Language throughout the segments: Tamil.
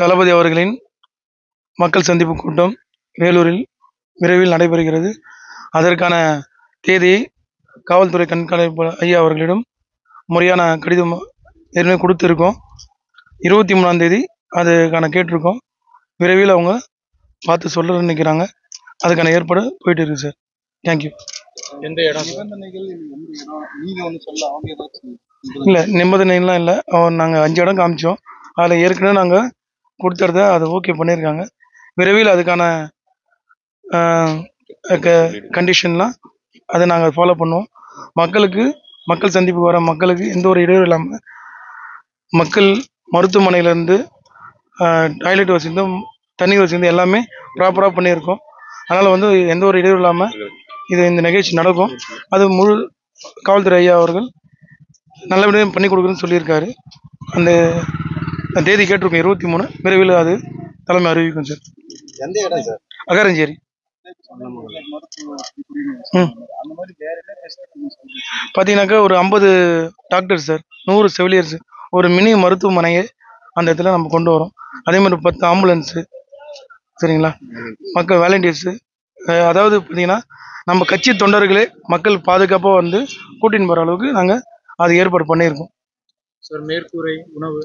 தளபதி அவர்களின் மக்கள் சந்திப்பு கூட்டம் வேலூரில் விரைவில் நடைபெறுகிறது. அதற்கான தேதியை காவல்துறை கண்காணிப்பு ஐயா அவர்களிடம் முறையான கடிதம் ஏற்கனவே கொடுத்துருக்கோம். இருபத்தி மூணாம் தேதி அதுக்கான கேட்டிருக்கோம். விரைவில் அவங்க பார்த்து சொல்கிறேன்னு நிற்கிறாங்க அதுக்கான ஏற்பாடு போயிட்டு இருக்கு சார். தேங்க்யூ எந்த இடம்? சொல்ல இல்லை நிபந்தனைலாம் இல்லை. நாங்கள் அஞ்சு இடம் காமிச்சோம். அதில் ஏற்கனவே நாங்கள் கொடுத்துறத அதை ஓகே பண்ணியிருக்காங்க. விரைவில் அதுக்கான கண்டிஷன்லாம் அதை நாங்கள் ஃபாலோ பண்ணுவோம். மக்களுக்கு மக்கள் சந்திப்பு வர மக்களுக்கு எந்த ஒரு இடையூறு இல்லாமல் மக்கள் மருத்துவமனையிலேருந்து டாய்லெட் வசதி தண்ணி வசதி எல்லாமே ப்ராப்பராக பண்ணியிருக்கோம். அதனால் வந்து எந்த ஒரு இடையூறு இல்லாமல் இது இந்த நிகழ்ச்சி நடக்கும். அது முழு காவல்துறை ஐயா அவர்கள் நல்லபடியாக பண்ணி கொடுக்குறேன்னு சொல்லியிருக்காரு. அந்த அந்த தேதி கேட்டிருக்கோம் இருபத்தி மூணு. விரைவில் அது தலைமை அறிவிக்கும் சார். எந்த இடம் சார்? அகரஞ்சேரி. பார்த்தீங்கன்னாக்கா ஒரு ஐம்பது டாக்டர் சார். நூறு செவிலியர்ஸ். ஒரு மினி மருத்துவமனையை அந்த இடத்துல நம்ம கொண்டு வரோம். அதே மாதிரி பத்து ஆம்புலன்ஸு. சரிங்களா? மக்கள் வாலண்டியர்ஸு. அதாவது பார்த்தீங்கன்னா நம்ம கட்சி தொண்டர்களே மக்கள் பாதுகாப்பாக வந்து கூட்டின்னு போகிற அளவுக்கு நாங்கள் அது ஏற்பாடு பண்ணியிருக்கோம். சார் மேற்கூரை உணவு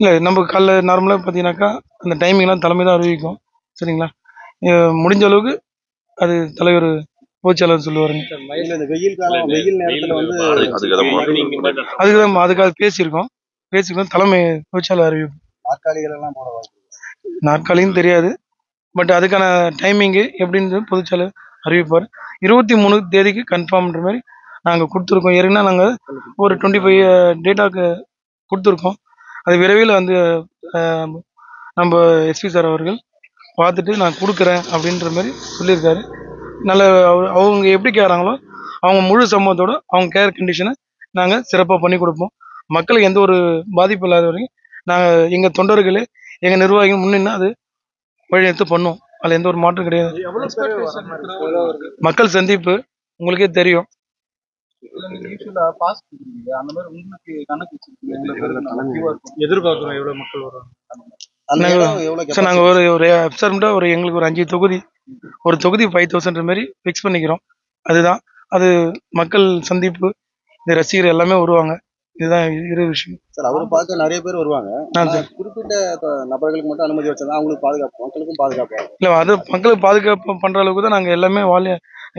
இல்லை நம்ம காலைல நார்மலாக பார்த்தீங்கன்னாக்கா அந்த டைமிங்லாம் தலைமை தான் அறிவிக்கும். சரிங்களா? முடிஞ்ச அளவுக்கு அது தலைவர் பொதுச்செயலாளர் சொல்லுவாருங்க. இல்ல இந்த வெயில் காலம் வெயில் நேரத்துல வந்து அதுக்கு தான் அதுக்காக பேசியிருக்கோம். பேசியிருக்கோம். தலைமை பொதுச்செயலாளர் அறிவிப்பு. நாற்காலிகள் எல்லாம் போட நாற்காலின்னு தெரியாது. பட் அதுக்கான டைமிங்கு எப்படின்னு பொதுச்செயலர் அறிவிப்பார். இருபத்தி மூணு தேதிக்கு கன்ஃபார்ம்ன்ற மாதிரி நாங்கள் கொடுத்துருக்கோம். ஏற்கனவே நாங்கள் ஒரு டுவெண்ட்டி ஃபைவ் டேட்டாக்கு கொடுத்துருக்கோம். அது விரைவில் வந்து நம்ம எஸ்பி சார் அவர்கள் பார்த்துட்டு நான் கொடுக்குறேன் அப்படின்ற மாதிரி சொல்லியிருக்காரு. நல்ல அவ- அவங்க எப்படி கேட்குறாங்களோ அவங்க முழு சம்பவத்தோட அவங்க கேர் கண்டிஷனை நாங்கள் சிறப்பாக பண்ணி கொடுப்போம். மக்களுக்கு எந்த ஒரு பாதிப்பு இல்லாத வரைக்கும் நாங்கள் எங்கள் தொண்டர்களே எங்கள் நிர்வாகிகள் முன்னின்று அது வழிநடத்து பண்ணுவோம். அதில் எந்த ஒரு மாற்றம் கிடையாது? மக்கள் சந்திப்பு உங்களுக்கே தெரியும். எதிர்பார்க்கிறோம் எவ்வளவு மக்கள் வருவாங்க சார் நாங்கள் ஒரு ஒரு அப்சர்மெண்ட்டாக ஒரு எங்களுக்கு ஒரு அஞ்சு தொகுதி ஒரு தொகுதி ஃபைவ் தௌசண்ட் மாதிரி ஃபிக்ஸ் பண்ணிக்கிறோம். அதுதான். அது மக்கள் சந்திப்பு இந்த ரசிகர் எல்லாமே வருவாங்க. இதுதான் இரு விஷயம். சார் அவரை பார்க்க நிறைய பேர் வருவாங்க. குறிப்பிட்ட நபர்களுக்கு மட்டும் அனுமதி வச்சா அவங்களுக்கு பாதுகாப்பு மக்களுக்கும் பாதுகாப்பு இல்லை அது மக்களுக்கு பாதுகாப்பு பண்ணுற அளவுக்கு தான் நாங்கள் எல்லாமே வாலி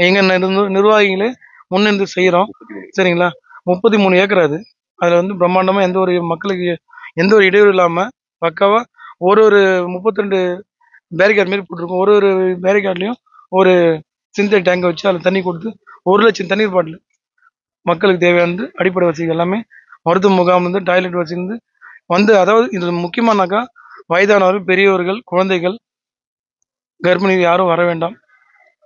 எங்கள் நிர்வாகிகளே முன்னிருந்து செய்கிறோம் சரிங்களா? முப்பத்தி மூணு ஏக்கர் அது. அதில் வந்து பிரம்மாண்டமாக எந்த ஒரு மக்களுக்கு எந்த ஒரு இடையூறு இல்லாமல் பக்காவாக ஒரு ஒரு முப்பத்தி ரெண்டு பேரிகார்டு மாரி போட்டிருக்கோம். ஒரு ஒரு பேரிகார்ட்லேயும் ஒரு சிந்தை டேங்கை வச்சு அதில் தண்ணி கொடுத்து ஒரு லட்சம் தண்ணீர் பாட்டில் மக்களுக்கு தேவையானது அடிப்படை வசதி எல்லாமே மருத்துவ முகாம் வந்து டாய்லெட் வசதி வந்து வந்து அதாவது இது முக்கியமானாக்கா வயதானவர்கள் பெரியவர்கள் குழந்தைகள் கர்ப்பிணி யாரும் வர வேண்டாம்.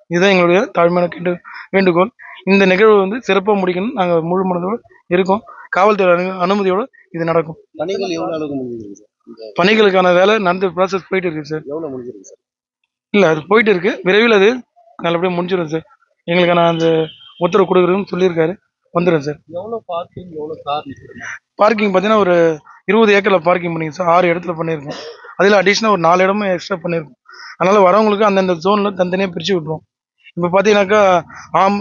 இதுதான் எங்களுடைய தாழ்மையான கேட்டு வேண்டுகோள். இந்த நிகழ்வு வந்து சிறப்பாக முடிக்கணும். நாங்கள் முழு மனதோடு இருக்கோம். காவல்துறை அனு- அனுமதியோடு இது நடக்கும். பணிகள் எவ்வளவு அளவுக்கு முடிஞ்சிருக்கு? சார் இந்த பணிகளுக்கான வேலை நடந்து ப்ராசஸ் போயிட்டு இருக்கு சார் எவ்வளவு முடிஞ்சிருக்கு சார் இல்லை அது போயிட்டு இருக்கு. விரைவில் அது நல்லபடியாக முடிஞ்சிடும் சார் எங்களுக்கான அந்த உத்தரவு கொடுக்குறதுன்னு சொல்லியிருக்காரு. வந்துடும் சார் எவ்வளவு பார்க்கிங் எவ்வளவு கார் பார்க்கிங் பார்த்தீங்கன்னா ஒரு இருபது ஏக்கரில் பார்க்கிங் பண்ணிங்க சார் ஆறு இடத்துல பண்ணியிருக்கோம். அதில் அடிஷ்னல் ஒரு நாலு இடமும் எக்ஸ்ட்ரா பண்ணியிருக்கோம். அதனால் வரவங்களுக்கு அந்தந்த ஜோனில் தனித்தனியாக பிரித்து விட்ருவோம் இப்போ பார்த்தீங்கன்னாக்கா ஆம்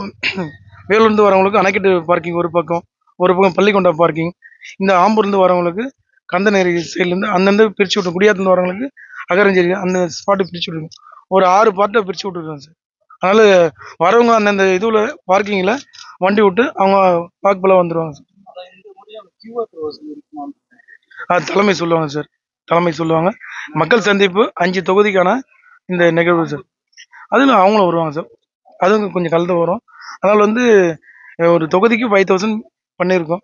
வேலூர்லேருந்து வரவங்களுக்கு அணைக்கட்டு பார்க்கிங் ஒரு பக்கம் ஒரு பக்கம் பள்ளிக்கொண்டா பார்க்கிங் இந்த ஆம்பூர்லேருந்து வரவங்களுக்கு கந்தநேரி சைட்லேருந்து அந்தந்த பிரித்து விட்ருவோம் குடியாத்துலேருந்து வரவங்களுக்கு அகரஞ்சேரி அந்த ஸ்பாட்டு பிரித்து விட்ருவோம் ஒரு ஆறு பார்ட்டை பிரித்து விட்ருக்கோம் சார் அதனால் வரவங்க அந்தந்த இதுவில் பார்க்கிங்கில் வண்டி விட்டு அவங்க பார்க் வந்துடுவாங்க சார் இந்த அது தலைமை சொல்லுவாங்க சார் தலைமை சொல்லுவாங்க. மக்கள் சந்திப்பு அஞ்சு தொகுதிக்கான இந்த நிகழ்வு சார் அதில் அவங்களும் வருவாங்க சார் அதுவும் கொஞ்சம் கலந்து வரும். அதனால் வந்து ஒரு தொகுதிக்கு ஃபைவ் தௌசண்ட் பண்ணியிருக்கோம்.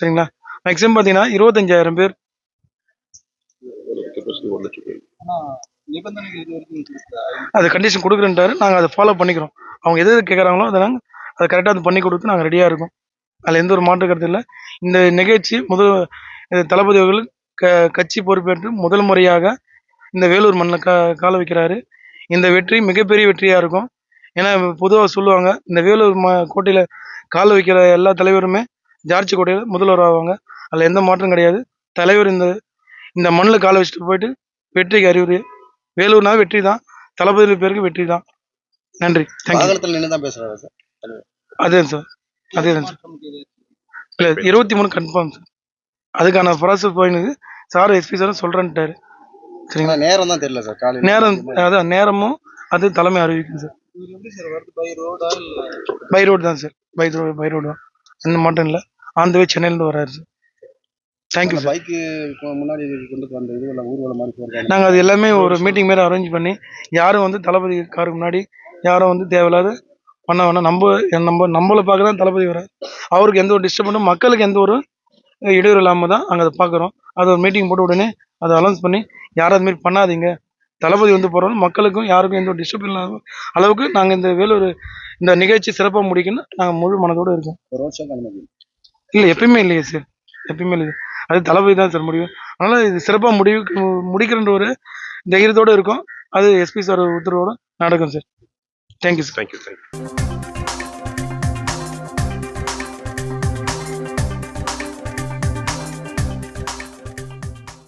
சரிங்களா? மேக்ஸிமம் பார்த்தீங்கன்னா இருபத்தஞ்சாயிரம் பேர். அது கண்டிஷன் கொடுக்குறேன்ட்டாரு. நாங்கள் அதை ஃபாலோ பண்ணிக்கிறோம். அவங்க எது எது கேட்குறாங்களோ அதை நாங்கள் அதை கரெக்டாக அது பண்ணி கொடுத்து நாங்கள் ரெடியாக இருக்கோம். அதில் எந்த ஒரு மாற்று கருத்து இல்லை. இந்த நிகழ்ச்சி முதல் தளபதி அவர்கள் க கட்சி பொறுப்பேற்று முதல் முறையாக இந்த வேலூர் மண்ணில் கா கால வைக்கிறாரு. இந்த வெற்றி மிகப்பெரிய வெற்றியாக இருக்கும். ஏன்னா பொதுவாக சொல்லுவாங்க இந்த வேலூர் ம கோட்டையில் கால வைக்கிற எல்லா தலைவருமே ஜார்ஜ் கோட்டையில் முதல்வர் ஆவாங்க. அதில் எந்த மாற்றம் கிடையாது. தலைவர் இந்த இந்த மண்ணில் காலை வச்சுட்டு போயிட்டு வெற்றிக்கு அறிகுறி வேலூர்னா வெற்றி தான் தளபதி பேருக்கு வெற்றி தான். நன்றி. தேங்க்யூ நின்று தான் பேசுறாரு சார். அதே சார். அதே தான் சார். இல்லை இருபத்தி மூணு கன்ஃபார்ம் சார். அதுக்கான ப்ராசஸ் போயினுது சார் எஸ்பி சாரும் சொல்கிறேன்ட்டாரு ஆனா நேரம் தான் தெரியல சார். காலையில நேரம் அதான் நேரமும் அது தலைமை அறிவிக்கும் சார். பை ரோடா தான் sir by road by road தான். எந்த மாட்டம் இல்லை ஆந்த வே சென்னையிலேருந்து வராரு சார் தேங்க்யூ பைக்கு முன்னாடி கொண்டு வந்த இது ஊர்வலம் மாதிரி நாங்கள் அது எல்லாமே ஒரு மீட்டிங் மாரி அரேஞ்ச் பண்ணி யாரும் வந்து தளபதி காருக்கு முன்னாடி யாரும் வந்து தேவையில்லாத பண்ண வேணாம். நம்ம நம்ம நம்மளை பார்க்க தான் தளபதி வர அவருக்கு எந்த ஒரு டிஸ்டர்பனும் மக்களுக்கு எந்த ஒரு இடையூறு இல்லாமல் தான் அங்கே அதை பார்க்குறோம். அது ஒரு மீட்டிங் போட்ட உடனே அதை அனௌன்ஸ் பண்ணி யாரும் அது மாதிரி பண்ணாதீங்க. தளபதி வந்து போகிறோம் மக்களுக்கும் யாருக்கும் எந்த ஒரு டிஸ்டர்ப் இல்லாத அளவுக்கு நாங்கள் இந்த வேலூர் இந்த நிகழ்ச்சி சிறப்பாக முடிக்கணும் நாங்கள் முழு மனதோடு இருக்கோம். இல்லை எப்பயுமே இல்லையே சார். எப்பயுமே இல்லை. அது தளபதி தான் சார் முடியும் அதனால் இது சிறப்பாக முடிவு முடிக்கிறன்ற ஒரு தைரியத்தோடு இருக்கும். அது எஸ்பி சார் உத்தரவோடு நடக்கும் sir. Thank you sir thank you thank you